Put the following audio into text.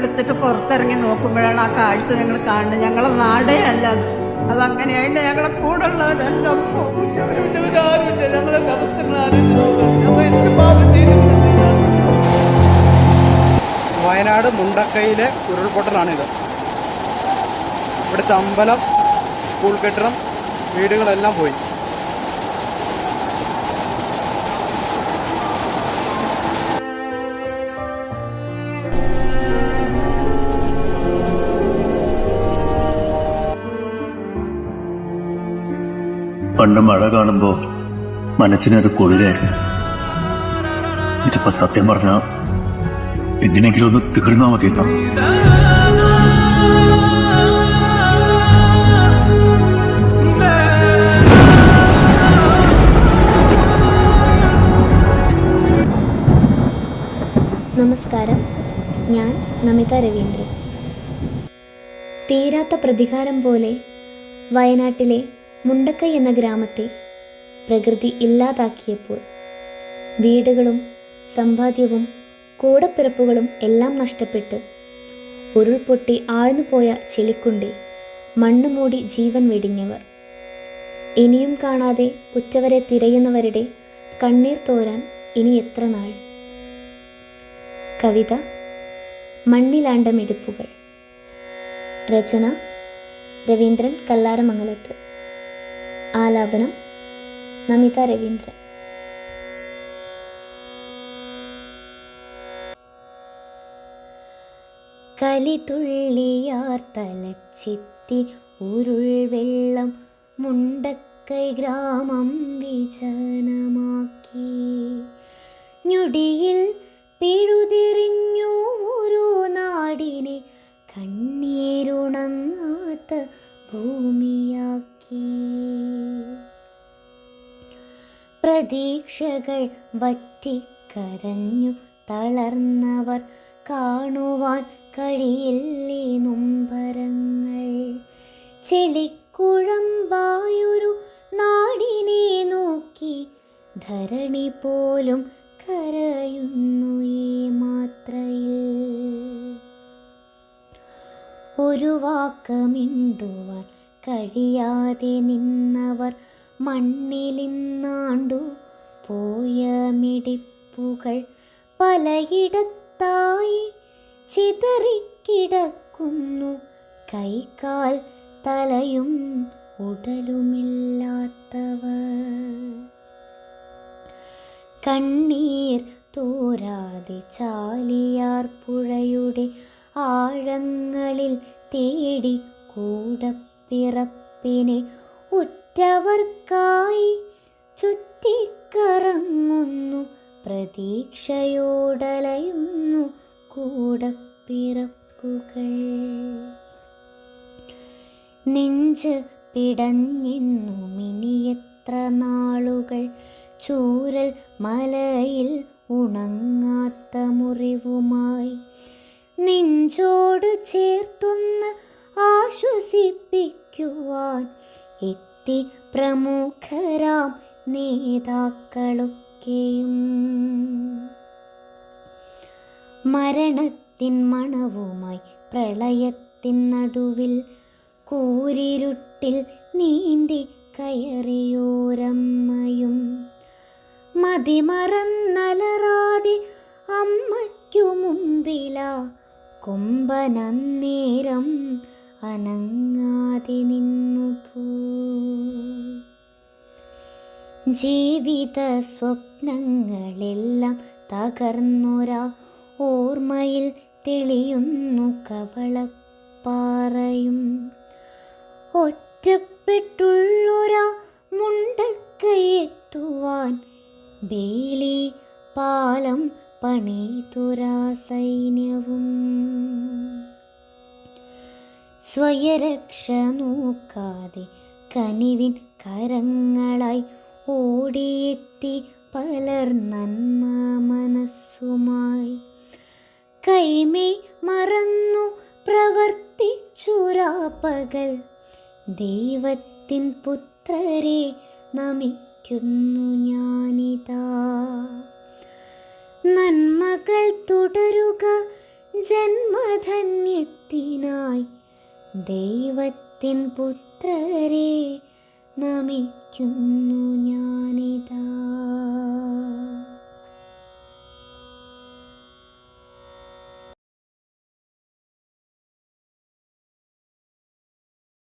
എടുത്തിട്ട് പുറത്തിറങ്ങി നോക്കുമ്പോഴാണ് ആ കാഴ്ച ഞങ്ങൾ കാണുന്നത്. ഞങ്ങളെ നാടേ അല്ല അത്. അതങ്ങനെയായിട്ട് ഞങ്ങളെ കൂടെ ഉള്ളവരെല്ലാം പോകും ഇവരാരുമില്ല ഞങ്ങളെ അവസ്ഥകൾ ആരും ഞങ്ങൾ എന്ത് പാപം ചെയ്തിട്ടുണ്ട് വയനാട് മുണ്ടക്കയിലെ ഉരുൾപൊട്ടലാണിത്. ഇവിടുത്തെ അമ്പലം സ്കൂൾ കെട്ടിടം വീടുകളെല്ലാം പോയി. പണ്ട് മഴ കാണുമ്പോ മനസ്സിനത് കുളിരായിരുന്നു. ഇതിപ്പോ സത്യം പറഞ്ഞ എന്തിനെങ്കിലും ഒന്ന് തീർന്നാ മതി നമസ്കാരം. ഞാൻ നമിത രവീന്ദ്രൻ. തീരാത്ത പ്രതികാരം പോലെ വയനാട്ടിലെ മുണ്ടക്കൈ എന്ന ഗ്രാമത്തെ പ്രകൃതി ഇല്ലാതാക്കിയപ്പോൾ വീടുകളും സമ്പാദ്യവും കൂടപ്പിറപ്പുകളും എല്ലാം നഷ്ടപ്പെട്ട് ഉരുൾപൊട്ടി ആഴ്ന്നുപോയ ചെളിക്കുണ്ടി മണ്ണുമൂടി ജീവൻ വെടിഞ്ഞവർ. ഇനിയും കാണാതെ ഉറ്റവരെ തിരയുന്നവരുടെ കണ്ണീർ തോരാൻ ഇനി എത്ര നാൾ? കവിത മണ്ണിലാണ്ട മിടുപ്പുകൾ രചന രവീന്ദ്രൻ കല്ലാരമംഗലത്ത്. ആലാപനം. നമിത രവീന്ദ്രൻ. കലിതുള്ളിയാർ തലച്ചെത്തി ഉരുൾ വെള്ളം മുണ്ടക്കൈ ഗ്രാമം വിജനമാക്കി. ഞൊടിയിൽ പിഴുതിരിഞ്ഞു പ്രതീക്ഷകൾ വറ്റിക്കരഞ്ഞു തളർന്നവർ കാണുവാൻ കഴിയില്ലേ നൊമ്പരങ്ങൾ? ചെളിക്കുഴമ്പായൊരു നാടിനെ നോക്കി ധരണി പോലും കരയുന്നു ഈ മാത്രയിൽ. ഒരു വാക്കമിണ്ടുവാൻ കഴിയാതെ നിന്നവർ മണ്ണിലിന്നാണ്ടു പോയ മിടിപ്പുകൾ പലയിടത്തായി ചിതറിക്കിടക്കുന്നു. കൈകാൽ തലയും ഉടലുമില്ലാത്തവർ. കണ്ണീർ തോരാതെ ചാലിയാർ പുഴയുടെ ആഴങ്ങളിൽ തേടി കൂടപ്പിറപ്പിനെ ഉറ്റവർക്കായി ചുറ്റിക്കറങ്ങുന്നു പ്രതീക്ഷയോടലയുന്നു കൂടപ്പിറപ്പുകൾ. നെഞ്ച് പിടഞ്ഞെന്നു മിനിയെത്ര നാളുകൾ ചൂരൽ മലയിൽ ഉണങ്ങാത്ത മുറിവുമായി. നെഞ്ചോട് ചേർത്തൊന്ന് ആശ്വസിപ്പിക്കുവാൻ എത്തി പ്രമുഖരാം നേതാക്കളൊക്കെയും. മരണത്തിൻ മണവുമായി പ്രളയത്തിൻ നടുവിൽ കൂരിരുട്ടിൽ നീന്തി കയറിയോരമ്മയും. മതിമറന്നലറാതെ അമ്മയ്ക്കു മുമ്പില കൊമ്പനന്നേരം അനങ്ങാതെ നിന്നു പോ. ജീവിത സ്വപ്നങ്ങളെല്ലാം തകർന്നൊരാ ഓർമ്മയിൽ തെളിയുന്നു കവളപ്പാറയും. ഒറ്റപ്പെട്ടുള്ളൊരാ മുണ്ടക്കയെത്തുവാൻ ബേലി പാലം പണിതുരാ സൈന്യവും. സ്വയരക്ഷ നോക്കാതെ കനിവിൻ കരങ്ങളായി ഓടിയെത്തി പലർ നന്മ മനസ്സുമായി. കൈമേ മറന്നു പ്രവർത്തിച്ചുരാപ്പകൽ ദൈവത്തിൻ പുത്രരെ നമിക്കുന്നു ഞാനിതാ. നന്മകൾ തുടരുക ജന്മധന്യത്തിനായി ദൈവത്തിൻ പുത്രരെ നമിക്കുന്നു ഞാനിതാ.